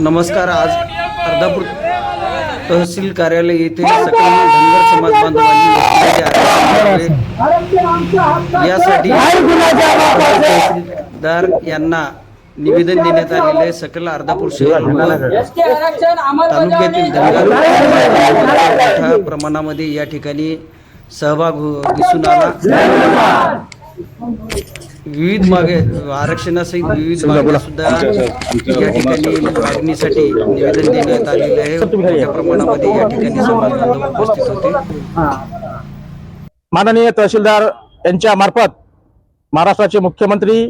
नमस्कार आज अर्धापूर तहसील कार्यालय येथे सकल धनगर समाज बांधवांनी यासाठी तहसीलदार यांना निवेदन देण्यात आलेले आहे. सकल अर्धापूर शहर तालुक्यातील धनगर मोठ्या प्रमाणामध्ये या ठिकाणी सहभाग हो- दिसून आला. विविध मागे आरक्षणासहित विविध मागण्या सुद्धा या ठिकाणी मागणीसाठी निवेदन देण्यात आलेले आहे. मोठ्या प्रमाणामध्ये या ठिकाणी समाज बांधव उपस्थित होते. माननीय तहसीलदार यांच्या मार्फत महाराष्ट्राचे मुख्यमंत्री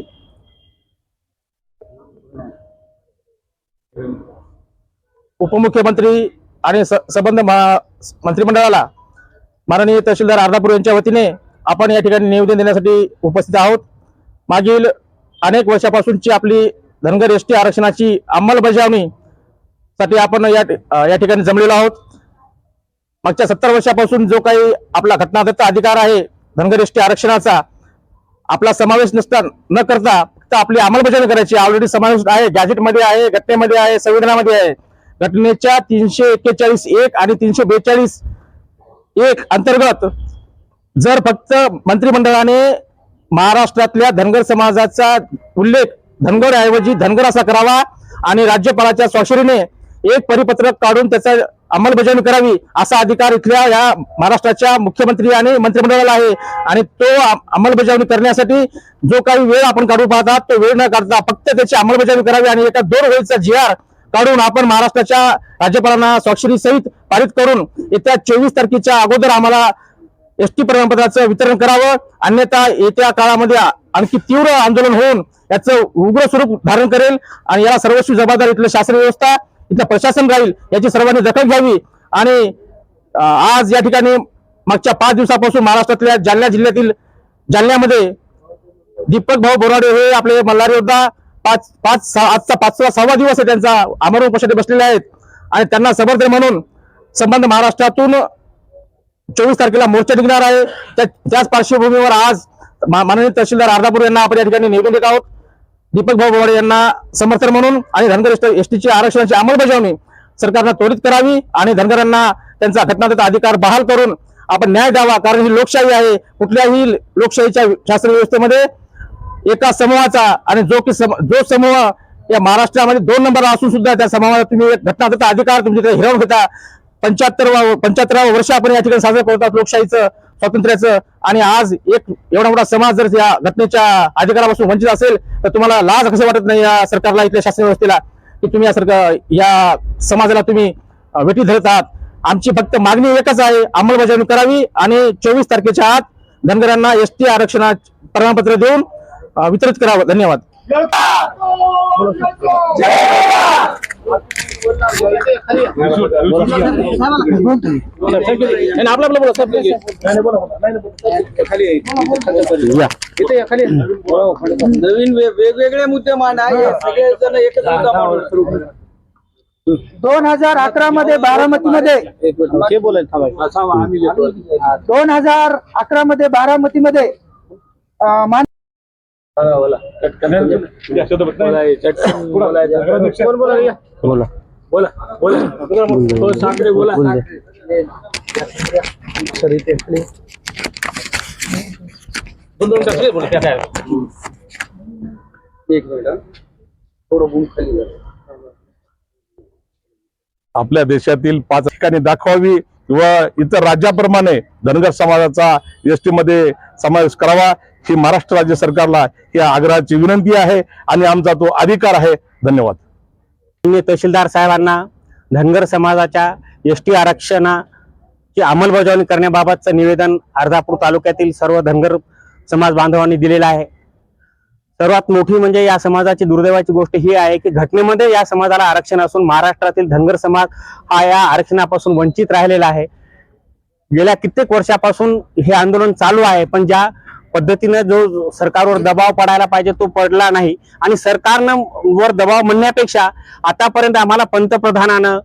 उपमुख्यमंत्री आणि संबंध मंत्रिमंडळाला माननीय तहसीलदार अर्धापूर यांच्या वतीने आपण या ठिकाणी निवेदन देण्यासाठी उपस्थित आहोत. मागील अनेक वर्षापासूनची आपली धनगर एस टी आरक्षणाची अंमलबजावणी साठी आपण या या ठिकाणी जमलेलो आहोत. मागच्या सत्तर वर्षापासून जो काही आपला घटनादत्त अधिकार आहे धनगर एस टी आरक्षणाचा आपला समावेश नसता न करता फक्त आपली अंमलबजावणी करायची. ऑलरेडी समावेश आहे गॅजेटमध्ये आहे घटनेमध्ये आहे संविधानामध्ये आहे. घटनेच्या तीनशे एक्केचाळीस एक आणि तीनशे बेचाळीस एक अंतर्गत जर फक्त मंत्रिमंडळाने महाराष्ट्रातल्या धनगर समाजाचा उल्लेख धनगर ऐवजी धनगर असा करावा आणि राज्यपालाच्या स्वाक्षरीने एक परिपत्रक काढून त्याचा अंमलबजावणी करावी असा अधिकार इथल्या या महाराष्ट्राच्या मुख्यमंत्री आणि मंत्रिमंडळाला आहे. आणि तो अंमलबजावणी करण्यासाठी जो काही वेळ आपण काढू पाहतात तो वेळ न काढता फक्त त्याची अंमलबजावणी करावी आणि एका दोन वेळचा जी आर काढून आपण महाराष्ट्राच्या राज्यपालांना स्वाक्षरी सहित पारित करून येत्या चोवीस तारखेच्या अगोदर आम्हाला एस टी प्रमाणपत्राचं वितरण करावं. अन्यथा येत्या काळामध्ये आणखी तीव्र आंदोलन होऊन याचं उग्र स्वरूप धारण करेल आणि याला सर्वस्वी जबाबदार इथलं शासन व्यवस्था इथलं प्रशासन राहील याची सर्वांनी दखल घ्यावी. आणि आज या ठिकाणी मागच्या पाच दिवसापासून महाराष्ट्रातल्या जालना जिल्ह्यातील जालन्यामध्ये दीपक भाऊ बोराडे हे आपले मल्हारी योद्धा पाच पाच सहा- आजचा पाचवा सहावा दिवस आहे त्यांचा आमरण उपोषणासाठी बसलेले आहेत. आणि त्यांना समर्थन म्हणून संबंध महाराष्ट्रातून चोवीस तारखेला मोर्चा निघणार आहे. त्याच पार्श्वभूमीवर आज माननीय तहसीलदार अर्धापूर यांना आपण या ठिकाणी निवडून देत आहोत. दीपक भाऊ बोवाडे यांना समर्थन म्हणून आणि धनगर एसटीची आरक्षणाची अंमलबजावणी सरकारनं त्वरित करावी आणि धनगरांना त्यांचा घटनाचा अधिकार बहाल करून आपण न्याय द्यावा कारण ही लोकशाही आहे. कुठल्याही लोकशाहीच्या शास्त्र व्यवस्थेमध्ये एका समूहाचा आणि जो की सम- जो समूह या महाराष्ट्रामध्ये दोन नंबरला असून सुद्धा त्या समूहाला तुम्ही एक घटनादत्त अधिकार तुमच्याकडे हिरावून घेता. पंच्याहत्तर पंच्याहत्तरावं वर्ष आपण या ठिकाणी साजरं करतात लोकशाहीचं स्वातंत्र्याचं. आणि आज एक एवढा मोठा समाज जर या घटनेच्या अधिकारापासून वंचित असेल तर तुम्हाला लाज कसं वाटत नाही या सरकारला इथल्या शासन व्यवस्थेला की तुम्ही या सरकार या समाजाला तुम्ही वेटी धरत आहात? आमची फक्त मागणी एकच आहे अंमलबजावणी करावी आणि चोवीस तारखेच्या आत धनगरांना एस टी आरक्षणा प्रमाणपत्र देऊन वितरित करावं. धन्यवाद. आपलं आपलं बोला साहेब. नवीन वेगवेगळे मुद्दे मांडा सगळे जण एकच मुद्दा मांडून दोन हजार अकरा मध्ये बारामतीमध्ये. दोन हजार अकरा मध्ये बारामतीमध्ये अं, मान- बोला. एक मिनिट हं. थोडं गुण खाली करा. आपल्या देशातील पाच ठिकाणी दाखवावी किंवा इतर राज्याप्रमाणे धनगर समाजाचा एस टी मध्ये समावेश करावा. ही महाराष्ट्र राज्य सरकारला या आग्रहाची विनंती आहे आणि आमचा तो अधिकार आहे. धन्यवाद. माननीय तहसीलदार साहेबांना धनगर समाजाच्या एस टी आरक्षणाची अंमलबजावणी करण्याबाबतचं निवेदन अर्धापूर तालुक्यातील सर्व धनगर समाज बांधवांनी दिलेलं आहे. सर्वात मोठी म्हणजे या समाजाची दुर्दैवाची गोष्ट ही आहे की घटनेमध्ये या समाजाला आरक्षण असून महाराष्ट्रातील धनगर समाज हा या आरक्षणापासून वंचित राहिलेला आहे. गेल्या कित्येक वर्षापासून हे आंदोलन चालू आहे पण ज्या पद्धतीनं जो सरकारवर दबाव पडायला पाहिजे तो पडला नाही. आणि सरकारनं वर दबाव म्हणण्यापेक्षा आतापर्यंत आम्हाला पंतप्रधानानं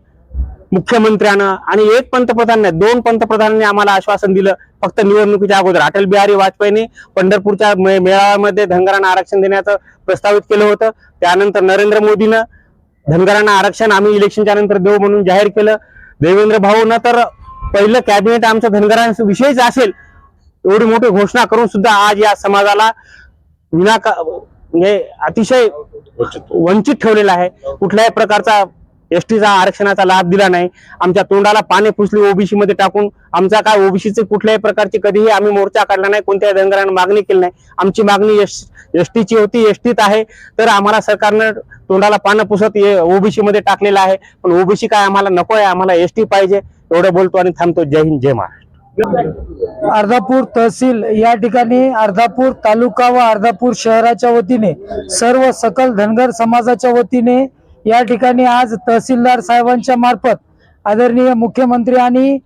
मुख्यमंत्र्यानं आणि एक पंतप्रधान नाही दोन पंतप्रधानांनी आम्हाला आश्वासन दिलं फक्त निवडणुकीच्या अगोदर. अटल बिहारी वाजपेयीने पंढरपूरच्या मेळाव्यामध्ये धनगरांना आरक्षण देण्याचं प्रस्तावित केलं होतं. त्यानंतर नरेंद्र मोदीनं धनगरांना आरक्षण आम्ही इलेक्शनच्या नंतर देऊ म्हणून जाहीर केलं. देवेंद्र भाऊ न तर पहिलं कॅबिनेट आमचं धनगरांविषयीच असेल एवढी मोठी घोषणा करून सुद्धा आज या समाजाला विना म्हणजे अतिशय वंचित ठेवलेला आहे. कुठल्याही प्रकारचा एसटीचा आरक्षणाचा लाभ दिला नाही. आमच्या तोंडाला पाने पुसली ओबीसी मध्ये टाकून. आमचा काय ओबीसीचे कुठल्याही प्रकारची कधीही आम्ही मोर्चा काढला नाही कोणत्याही धनगरांना मागणी केली नाही. आमची मागणी एसटीची होती एसटीत आहे. तर आम्हाला सरकारनं तोंडाला पानं पुसत ओबीसी मध्ये टाकलेलं आहे. पण ओबीसी काय आम्हाला नको आहे आम्हाला एसटी पाहिजे. एवढं बोलतो आणि थांबतो. जय हिंद जय महाराष्ट्र. अर्धापूर तहसील या ठिकाणी अर्धापूर तालुका व अर्धापूर शहराच्या वतीने सर्व सकल धनगर समाजाच्या वतीने या ठिकाणी आज तहसीलदार साहेबांच्या मार्फत आदरणीय मुख्यमंत्री आणि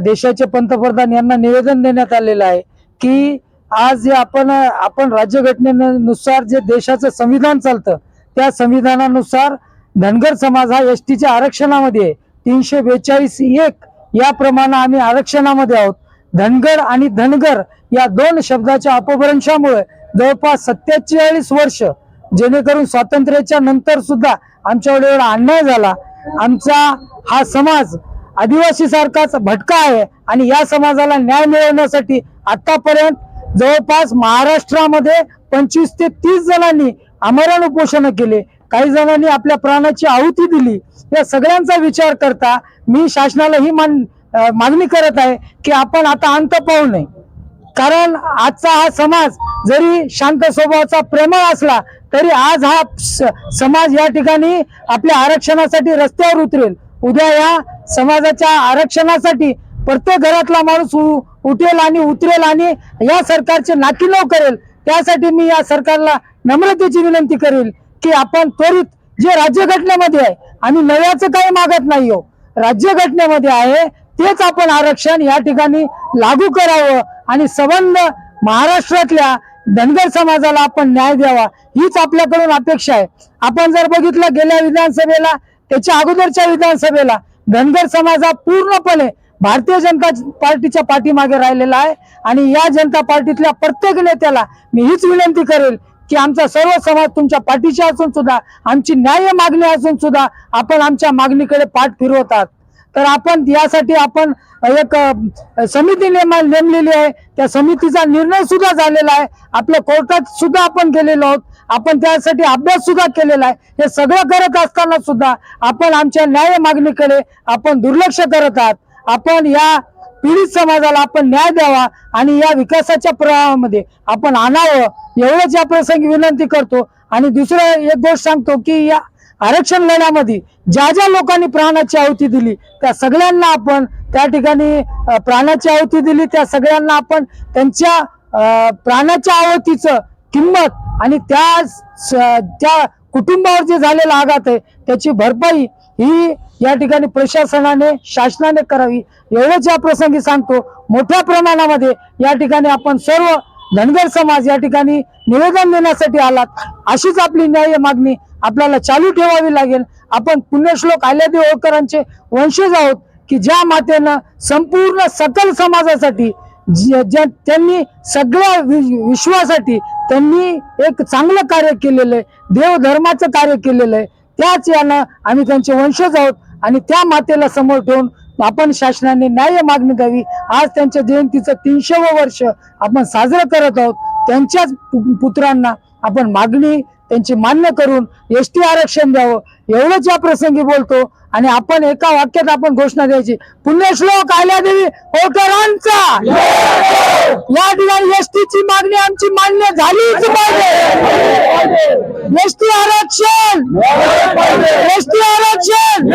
देशाचे पंतप्रधान यांना निवेदन देण्यात आलेलं आहे की आज जे आपण आपण राज्यघटनेनुसार जे देशाचं संविधान चालतं त्या संविधानानुसार धनगर समाज हा एस टीच्या आरक्षणामध्ये तीनशे बेचाळीस एक याप्रमाणे आम्ही आरक्षणामध्ये आहोत. धनगर आणि धनगर या दोन शब्दाच्या अपभ्रंशामुळे जवळपास सत्तेचाळीस वर्ष जेणेकरून स्वातंत्र्याच्या नंतर सुद्धा आमच्यावर एवढा अन्याय झाला. आमचा हा समाज आदिवासी सारखाच भटका आहे आणि या समाजाला न्याय मिळवण्यासाठी आतापर्यंत जवळपास महाराष्ट्रामध्ये पंचवीस ते तीस जणांनी आमरण उपोषण केले. काही जणांनी आपल्या प्राणाची आहुती दिली. या सगळ्यांचा विचार करता मी शासनाला ही मान मागणी करत आहे की आपण आता अंत पाहू नये. कारण आजचा हा समाज जरी शांत स्वभावाचा प्रेमळ असला तरी आज हा स- समाज या ठिकाणी आपल्या आरक्षणासाठी रस्त्यावर उतरेल. उद्या या समाजाच्या आरक्षणासाठी प्रत्येक घरातला माणूस उठेल आणि उतरेल आणि या सरकारचे नाकीनव करेल. त्यासाठी मी या सरकारला नम्रतेची विनंती करेल की आपण त्वरित जे राज्यघटनेमध्ये आहे आम्ही नव्याचं काही मागत नाही हो. राज्यघटनेमध्ये आहे तेच आपण आरक्षण या ठिकाणी लागू करावं आणि संबंध महाराष्ट्रातल्या धनगर समाजाला आपण न्याय द्यावा हीच आपल्याकडून अपेक्षा आहे. आपण जर बघितलं गेल्या विधानसभेला त्याच्या अगोदरच्या विधानसभेला धनगर समाज हा पूर्णपणे भारतीय जनता पार्टीच्या पाठीमागे राहिलेला आहे आणि या जनता पार्टीतल्या प्रत्येक नेत्याला मी हीच विनंती करेल की आमचा सर्व समाज तुमच्या पाठीशी असून सुद्धा आमची न्याय मागणी असून सुद्धा आपण आमच्या मागणीकडे पाठ फिरवतात तर आपण यासाठी आपण एक समिती नेमलेली आहे. त्या समितीचा निर्णय सुद्धा झालेला आहे. आपल्या कोर्टात सुद्धा आपण गेलेलो आहोत. आपण त्यासाठी अभ्यास सुद्धा केलेला आहे. हे सगळं करत असताना सुद्धा आपण आमच्या न्याय मागणीकडे आपण दुर्लक्ष करत आहात. आपण या पीडित समाजाला आपण न्याय द्यावा आणि या विकासाच्या प्रवाहामध्ये आपण आणावं एवढंच या प्रसंगी विनंती करतो. आणि दुसरं एक गोष्ट सांगतो की या आरक्षण लढ्यामध्ये ज्या ज्या लोकांनी प्राणाची आहुती दिली त्या सगळ्यांना आपण त्या ठिकाणी प्राणाची आहुती दिली त्या सगळ्यांना आपण त्यांच्या प्राणाच्या आहुतीचं किंमत आणि त्या त्या कुटुंबावर जे झालेला आघात आहे त्याची भरपाई ही या ठिकाणी प्रशासनाने शासनाने करावी. एवढंच या प्रसंगी सांगतो मोठ्या प्रमाणामध्ये या ठिकाणी आपण सर्व धनगर समाज या ठिकाणी निवेदन देण्यासाठी आलात. अशीच आपली न्याय मागणी आपल्याला चालू ठेवावी लागेल. आपण पुण्यश्लोक आल्यादेव होळकरांचे वंशज आहोत की ज्या मातेनं संपूर्ण सकल समाजासाठी ज्या त्यांनी सगळ्या वि- विश्वासाठी त्यांनी एक चांगलं कार्य केलेलं आहे देव धर्माचं कार्य केलेलं आहे. त्याच यानं आम्ही त्यांचे वंशज आहोत आणि त्या मातेला समोर ठेवून आपण शासनाने न्याय मागणी द्यावी आज त्यांच्या जयंतीचं तीनशेवं वर्ष आपण साजरं करत आहोत. त्यांच्याच पु- पुत्रांना आपण मागणी त्यांची मान्य करून एस टी आरक्षण द्यावं. एवढंच या प्रसंगी बोलतो आणि आपण एका वाक्यात आपण घोषणा द्यायची. पुण्यश्लोक आल्या देवी होळकरांचा या ठिकाणी एसटीची मागणी आमची मान्य झालीच पाहिजे. एसटी आरक्षण. एसटी आरक्षण.